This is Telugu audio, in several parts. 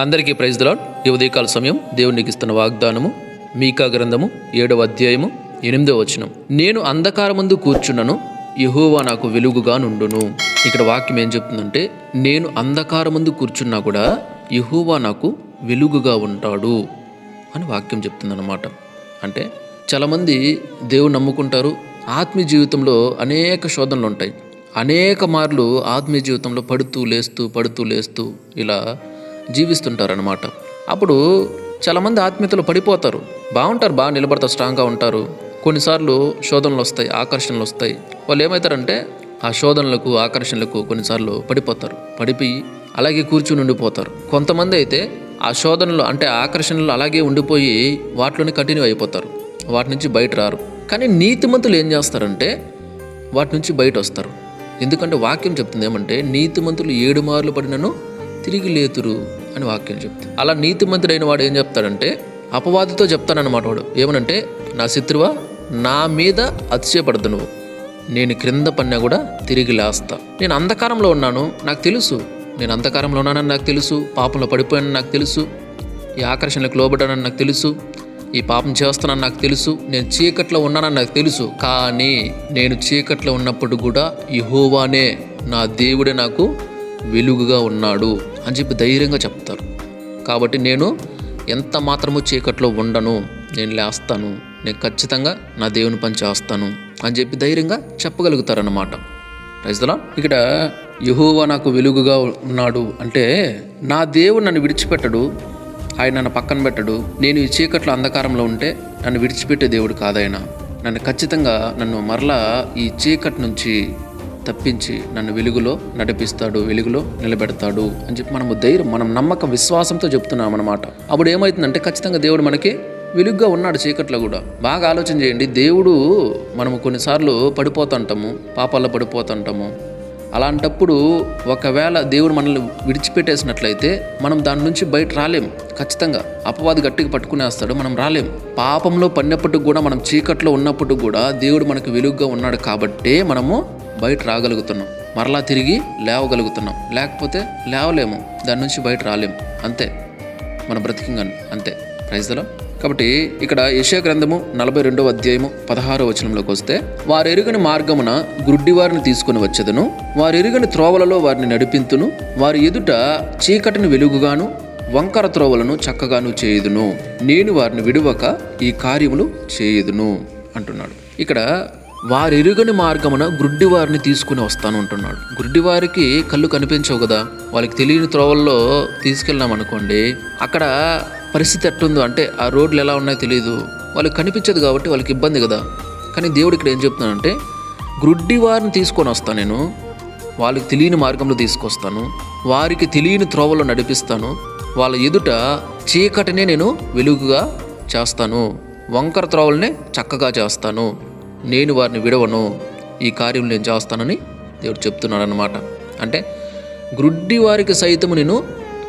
అందరికీ ప్రైజ్ దలాడ్ ఈ ఉదయకాల సమయం దేవునికి ఇస్తున్న వాగ్దానము మీకా గ్రంథము ఏడవ అధ్యాయము ఎనిమిదవ వచనం. నేను అంధకారమందు కూర్చున్నను యహోవా నాకు వెలుగుగా నుండును. ఇక్కడ వాక్యం ఏం చెప్తుందంటే నేను అంధకారమందు కూర్చున్నా కూడా యహోవా నాకు వెలుగుగా ఉంటాడు అని వాక్యం చెప్తుందన్నమాట. అంటే చాలామంది దేవుని నమ్ముకుంటారు ఆత్మీయ జీవితంలో అనేక శోధనలు ఉంటాయి అనేక మార్లు ఆత్మీయ జీవితంలో పడుతూ లేస్తూ పడుతూ లేస్తూ ఇలా జీవిస్తుంటారనమాట అప్పుడు చాలామంది ఆత్మీయతలు పడిపోతారు. బాగుంటారు బాగా నిలబడతారు స్ట్రాంగ్గా ఉంటారు. కొన్నిసార్లు శోధనలు వస్తాయి ఆకర్షణలు వస్తాయి. వాళ్ళు ఏమవుతారంటే ఆ శోధనలకు ఆకర్షణలకు కొన్నిసార్లు పడిపోతారు. పడిపోయి అలాగే కూర్చుని ఉండిపోతారు. కొంతమంది అయితే ఆ శోధనలు అంటే ఆకర్షణలు అలాగే ఉండిపోయి వాటిలోనే కంటిన్యూ అయిపోతారు. వాటి నుంచి బయట రారు. కానీ నీతిమంతులు ఏం చేస్తారంటే వాటి నుంచి బయట వస్తారు. ఎందుకంటే వాక్యం చెప్తుంది ఏమంటే నీతిమంతులు ఏడు మార్లు పడినను తిరిగి లేతురు. అని వాక్యం చెప్తుంది. అలా నీతిమంతుడైన వాడు ఏం చెప్తాడంటే అపవాదితో చెప్తానన్నమాట వాడు. ఏమనంటే నా శత్రువా నా మీద అతిశయపడదు నువ్వు. నేను క్రింద పన్నా కూడా తిరిగి లేస్తా. నేను అంధకారంలో ఉన్నాను నాకు తెలుసు. నేను అంధకారంలో ఉన్నానని నాకు తెలుసు. పాపంలో పడిపోయానని నాకు తెలుసు. ఈ ఆకర్షణలకు లోబడ్డానని నాకు తెలుసు. ఈ పాపం చేస్తానని నాకు తెలుసు. నేను చీకట్లో ఉన్నానని నాకు తెలుసు. కానీ నేను చీకట్లో ఉన్నప్పుడు కూడా యహోవానే నా దేవుడే నాకు వెలుగుగా ఉన్నాడు. అని చెప్పి ధైర్యంగా చెప్తారు. కాబట్టి నేను ఎంత మాత్రము చీకట్లో ఉండను నేను లేస్తాను నేను ఖచ్చితంగా నా దేవుని పని చేస్తాను అని చెప్పి ధైర్యంగా చెప్పగలుగుతారన్నమాట. రైతులా ఇక్కడ యహోవా నాకు వెలుగుగా ఉన్నాడు అంటే నా దేవుడు నన్ను విడిచిపెట్టడు ఆయన నన్ను పక్కన పెట్టడు. నేను ఈ చీకట్లో అంధకారంలో ఉంటే నన్ను విడిచిపెట్టే దేవుడు కాదాయన నన్ను ఖచ్చితంగా నన్ను మరలా ఈ చీకటి నుంచి తప్పించి నన్ను వెలుగులో నడిపిస్తాడు వెలుగులో నిలబెడతాడు అని చెప్పి మనము ధైర్యం మనం నమ్మకం విశ్వాసంతో చెప్తున్నాం అనమాట అప్పుడు ఏమవుతుందంటే ఖచ్చితంగా దేవుడు మనకి వెలుగుగా ఉన్నాడు చీకట్లో కూడా. బాగా ఆలోచన చేయండి దేవుడు మనము కొన్నిసార్లు పడిపోతుంటాము పాపాల్లో పడిపోతుంటాము. అలాంటప్పుడు ఒకవేళ దేవుడు మనల్ని విడిచిపెట్టేసినట్లయితే మనం దాని నుంచి బయట రాలేం ఖచ్చితంగా అపవాది గట్టిగా పట్టుకునేస్తాడు మనం రాలేం పాపంలో పడినప్పటికి కూడా మనం చీకట్లో ఉన్నప్పుడు కూడా దేవుడు మనకు వెలుగుగా ఉన్నాడు కాబట్టే మనము బయట రాగలుగుతున్నాం. మరలా తిరిగి లేవగలుగుతున్నాం. లేకపోతే లేవలేము. దాని నుంచి బయట రాలేము. అంతే. మన బ్రతికింగన్. అంతే. ప్రైజ్లో కాబట్టి ఇక్కడ యశయ గ్రంథము నలభై రెండవ అధ్యాయము పదహారో వచనంలోకి వస్తే వారెరుగని మార్గమున గుడ్డివారిని తీసుకుని వచ్చేదను. వారెరుగని త్రోవలలో వారిని నడిపింతును. వారి ఎదుట చీకటిని వెలుగుగాను వంకర త్రోవలను చక్కగాను చేయుదును. నేను వారిని విడువక ఈ కార్యములు చేయుదును. అంటున్నాడు. ఇక్కడ వారిరుగని మార్గమున గుడ్డివారిని తీసుకుని వస్తాను అంటున్నాడు. గుడ్డివారికి కళ్ళు కనిపించవు కదా. వాళ్ళకి తెలియని త్రోవల్లో తీసుకెళ్ళాం అనుకోండి. అక్కడ పరిస్థితి ఎట్టుందో అంటే ఆ రోడ్లు ఎలా ఉన్నాయో తెలియదు వాళ్ళకి కనిపించదు కాబట్టి వాళ్ళకి ఇబ్బంది కదా. కానీ దేవుడు ఇక్కడ ఏం చెప్తున్నానంటే గుడ్డివారిని తీసుకొని వస్తాను నేను. వాళ్ళకి తెలియని మార్గంలో తీసుకొస్తాను. వారికి తెలియని త్రోవలో నడిపిస్తాను. వాళ్ళ ఎదుట చీకటినే నేను వెలుగుగా చేస్తాను. వంకర త్రోవల్నే చక్కగా చేస్తాను. నేను వారిని విడవను. ఈ కార్యం నేను చేస్తానని దేవుడు చెప్తున్నాడు అనమాట అంటే గ్రుడ్డి వారికి సైతము నేను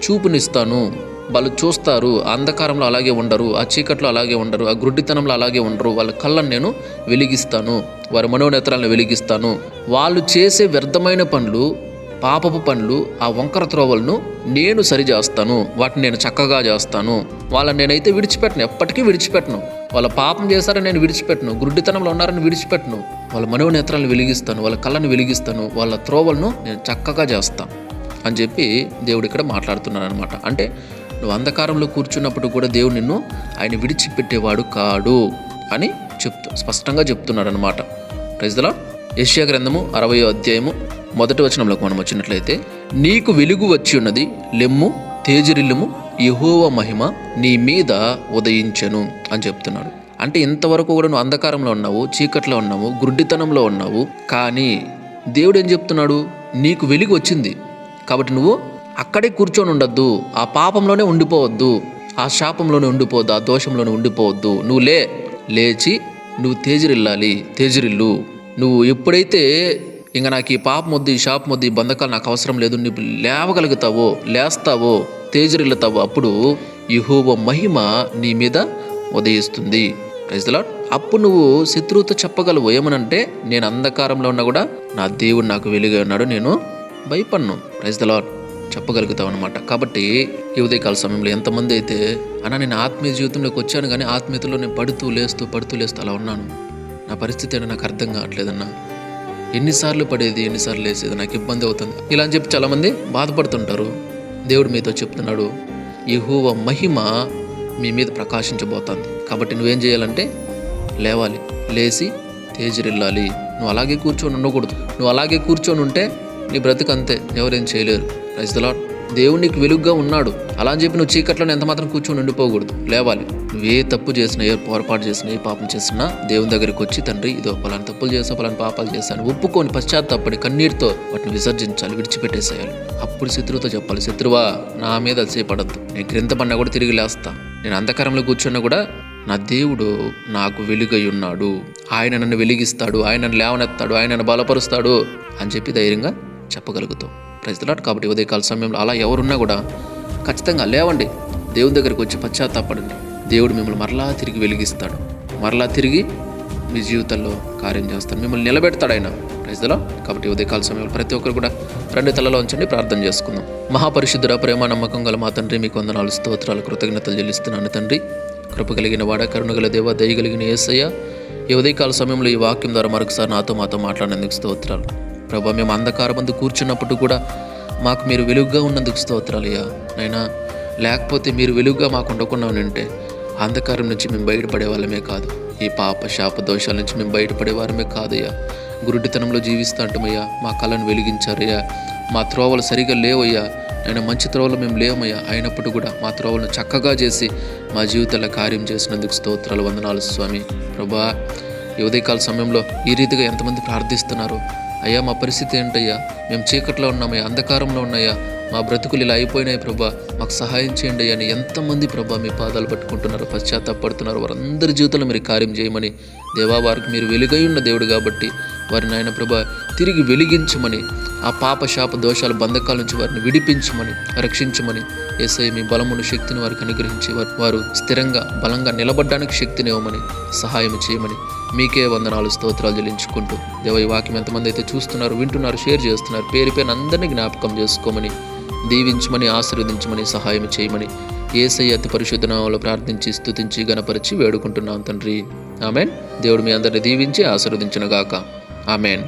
చూపునిస్తాను. వాళ్ళు చూస్తారు అంధకారంలో అలాగే ఉండరు ఆ చీకట్లో అలాగే ఉండరు ఆ గ్రుడ్డితనంలో అలాగే ఉండరు. వాళ్ళ కళ్ళను నేను వెలిగిస్తాను వారి మనోనేత్రాలను వెలిగిస్తాను. వాళ్ళు చేసే వ్యర్థమైన పనులు పాపపు పనులు ఆ వంకర త్రోవలను నేను సరిచేస్తాను. వాటిని నేను చక్కగా చేస్తాను. వాళ్ళని నేనైతే విడిచిపెట్టను. ఎప్పటికీ విడిచిపెట్టను. వాళ్ళ పాపం చేశారని నేను విడిచిపెట్టను. గుడ్డితనంలో ఉన్నారని విడిచిపెట్టను. వాళ్ళ మనోనేత్రాలను వెలిగిస్తాను. వాళ్ళ కళ్ళను వెలిగిస్తాను. వాళ్ళ త్రోవలను నేను చక్కగా చేస్తాను అని చెప్పి దేవుడు ఇక్కడ మాట్లాడుతున్నాడు అనమాట అంటే నువ్వు అంధకారంలో కూర్చున్నప్పుడు కూడా దేవుడు నిన్ను ఆయన విడిచిపెట్టేవాడు కాడు అని చెప్తూ స్పష్టంగా చెప్తున్నాడు అనమాట ప్రజల యష్యా గ్రంథము అరవయో అధ్యాయము మొదటి వచనంలోకి మనం వచ్చినట్లయితే నీకు వెలుగు వచ్చి ఉన్నది లెమ్ము తేజరిల్లుము యహోవ మహిమ నీ మీద ఉదయించను అని చెప్తున్నాడు. అంటే ఇంతవరకు కూడా నువ్వు అంధకారంలో ఉన్నావు చీకట్లో ఉన్నావు గుడ్డితనంలో ఉన్నావు కానీ దేవుడు ఏం చెప్తున్నాడు? నీకు వెలుగు వచ్చింది. కాబట్టి నువ్వు అక్కడే కూర్చొని ఉండొద్దు ఆ పాపంలోనే ఉండిపోవద్దు ఆ శాపంలోనే ఉండిపోవద్దు ఆ దోషంలోనే ఉండిపోవద్దు. నువ్వు లే లేచి నువ్వు తేజరిల్లాలి తేజరిల్లు. నువ్వు ఎప్పుడైతే ఇంకా నాకు ఈ పాప వద్దు ఈ ముద్ది ఈ బంధకాలు నాకు అవసరం లేదు నువ్వు లేవగలుగుతావో లేస్తావో తేజరిల్లుతావో అప్పుడు యహోవ మహిమ నీ మీద ఉదయిస్తుంది. రైతులా అప్పుడు నువ్వు శత్రువుతో చెప్పగలవు. ఏమనంటే నేను అంధకారంలో ఉన్నా కూడా నా దేవుడు నాకు వెలుగై ఉన్నాడు నేను భయపడ్ను. రైతులా చెప్పగలుగుతాం అనమాట కాబట్టి ఈ ఉదయకాల సమయంలో ఎంతమంది అయితే అన్న నేను ఆత్మీయ జీవితంలోకి వచ్చాను కానీ ఆత్మీయతలో నేను పడుతూ లేస్తూ పడుతూ లేస్తూ అలా ఉన్నాను. నా పరిస్థితి ఏంటో నాకు అర్థం కావట్లేదన్నా. ఎన్నిసార్లు పడేది ఎన్నిసార్లు లేసేది నాకు ఇబ్బంది అవుతుంది. ఇలా అని చెప్పి చాలామంది బాధపడుతుంటారు. దేవుడు మీతో చెప్తున్నాడు యెహోవా మహిమ మీ మీద ప్రకాశించబోతుంది. కాబట్టి నువ్వేం చేయాలంటే లేవాలి లేచి తేజరిల్లాలి. నువ్వు అలాగే కూర్చొని ఉండకూడదు. నువ్వు అలాగే కూర్చొని ఉంటే నీ బ్రతుకు అంతే. ఎవరేం చేయలేరు. రైతులా దేవుడు నీకు వెలుగుగా ఉన్నాడు. అలా అని చెప్పి నువ్వు చీకట్లో ఎంత మాత్రం కూర్చొని ఉండిపోకూడదు. లేవాలి. నువ్వే ఏ తప్పు చేసినా ఏ పొరపాటు చేసినా ఏ పాపం చేసినా దేవుని దగ్గరికి వచ్చి తండ్రి ఇదో పలాని తప్పులు చేసా పలాని పాపాలు చేశాను ఒప్పుకొని పశ్చాత్తాపడి కన్నీటితో వాటిని విసర్జించాలి విడిచిపెట్టేసేయాలి. అప్పుడు శత్రువుతో చెప్పాలి శత్రువా నా మీద అలసేపడద్దు. నేను క్రింద పడినా కూడా తిరిగి లేస్తా. నేను అంధకారంలో కూర్చున్నా కూడా నా దేవుడు నాకు వెలుగై ఉన్నాడు. ఆయన నన్ను వెలిగిస్తాడు. ఆయన నన్ను లేవనెత్తాడు. ఆయన నన్ను బలపరుస్తాడు అని చెప్పి ధైర్యంగా చెప్పగలుగుతాం ప్రజలాట్ కాబట్టి ఉదయకాల సమయంలో అలా ఎవరున్నా కూడా ఖచ్చితంగా లేవండి. దేవుని దగ్గరికి వచ్చి పశ్చాత్తాపడండి. దేవుడు మిమ్మల్ని మరలా తిరిగి వెలిగిస్తాడు. మరలా తిరిగి మీ జీవితంలో కార్యం చేస్తాడు. మిమ్మల్ని నిలబెడతాడు ఆయన. ప్రజలో కాబట్టి ఉదయకాల సమయంలో ప్రతి ఒక్కరు కూడా రెండు తలలో ఉంచండి ప్రార్థన చేసుకుందాం. మహాపరిశుద్ధుడ ప్రేమ నమ్మకం గల మా తండ్రి మీకు వందనాలు స్తోత్రాలు కృతజ్ఞతలు చెల్లిస్తున్నాను తండ్రి. కృప కలిగిన వాడ కరుణగల దేవ దయ కలిగిన ఏసయ్య ఈ ఉదయకాల సమయంలో ఈ వాక్యం ద్వారా మరొకసారి నాతో మాతో మాట్లాడినందుకు స్తోత్రాలు. ప్రభా మేము అంధకారం మందు కూర్చున్నప్పుడు కూడా మాకు మీరు వెలుగుగా ఉన్నందుకు స్తోత్రాలయ్యా నైనా లేకపోతే మీరు వెలుగుగా మాకు ఉండకుండా ఉంటే అంధకారం నుంచి మేము బయటపడే వాళ్ళమే కాదు. ఈ పాప శాప దోషాల నుంచి మేము బయటపడే వారమే కాదయ్యా గురుడితనంలో జీవిస్తాంటమయ్యా మా కళను వెలిగించారయ్యా. మా త్రోవలు సరిగా లేవయ్యా. ఆయన మంచి త్రోవలు మేము లేవమయ్యా. అయినప్పుడు కూడా మా త్రోవలను చక్కగా చేసి మా జీవితంలో కార్యం చేసినందుకు స్తోత్రాలు వందనాలు స్వామి. ప్రభా ఈ ఉదయకాల సమయంలో ఈ రీతిగా ఎంతమంది ప్రార్థిస్తున్నారు? అయ్యా మా పరిస్థితి ఏంటయ్యా? మేము చీకట్లో ఉన్నామయ్యా అంధకారంలో ఉన్నాయా? మా బ్రతుకులు ఇలా అయిపోయినాయి ప్రభా. మాకు సహాయం చేయండి అని ఎంతమంది ప్రభా మీ పాదాలు పట్టుకుంటున్నారు పశ్చాత్తాపడుతున్నారు వారందరి జీవితంలో మీరు కార్యం చేయమని దేవా వారికి మీరు వెలుగై ఉన్న దేవుడు కాబట్టి వారిని ఆయన ప్రభా తిరిగి వెలిగించమని ఆ పాప శాప దోషాల బంధకాల నుంచి వారిని విడిపించమని రక్షించమని ఏసై మీ బలమును శక్తిని వారికి అనుగ్రహించి వారు- వారు స్థిరంగా బలంగా నిలబడడానికి శక్తిని ఇవ్వమని సహాయం చేయమని మీకే వందనాలు స్తోత్రాలు చెల్లించుకుంటూ దేవ ఈ వాక్యం ఎంతమంది అయితే చూస్తున్నారు వింటున్నారు షేర్ చేస్తున్నారు పేరు పేరు అందరినీ జ్ఞాపకం చేసుకోమని దీవించమని ఆశీర్వదించమని సహాయం చేయమని ఏసై అతి పరిశుద్ధ నామంలో ప్రార్థించి స్తుతించి గణపరిచి వేడుకుంటున్నాం తండ్రి. ఆమెన్. దేవుడు మీ అందరిని దీవించి ఆశీర్వదించునుగాక. ఆమెన్